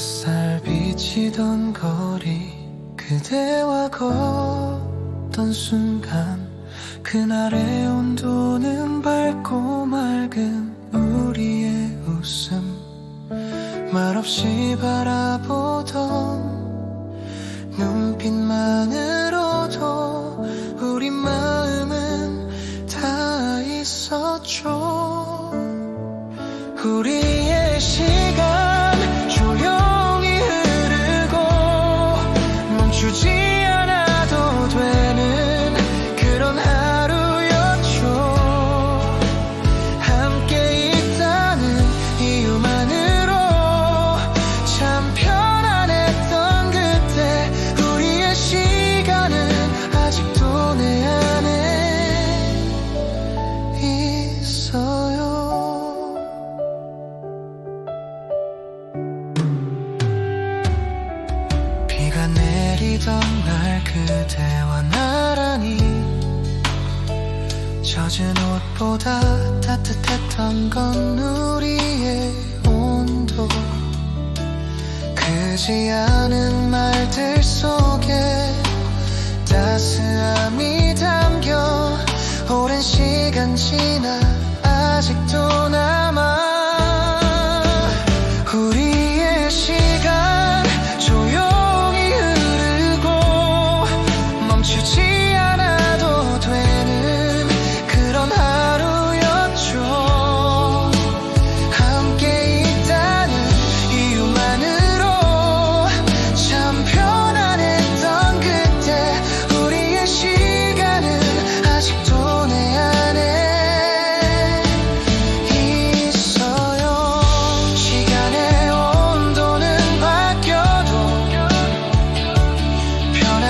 햇살 비치던 거리 그대와 걷던 순간 그날의 온도는 밝고 맑은 우리의 웃음. 말없이 바라보던 눈빛만으로도 우리 마음은 다 있었죠. 우리의 시간 비가 내리던 날 그대와 나란히 젖은 옷보다 따뜻했던 건 우리의 온도. 크지 않은 말들 속에 따스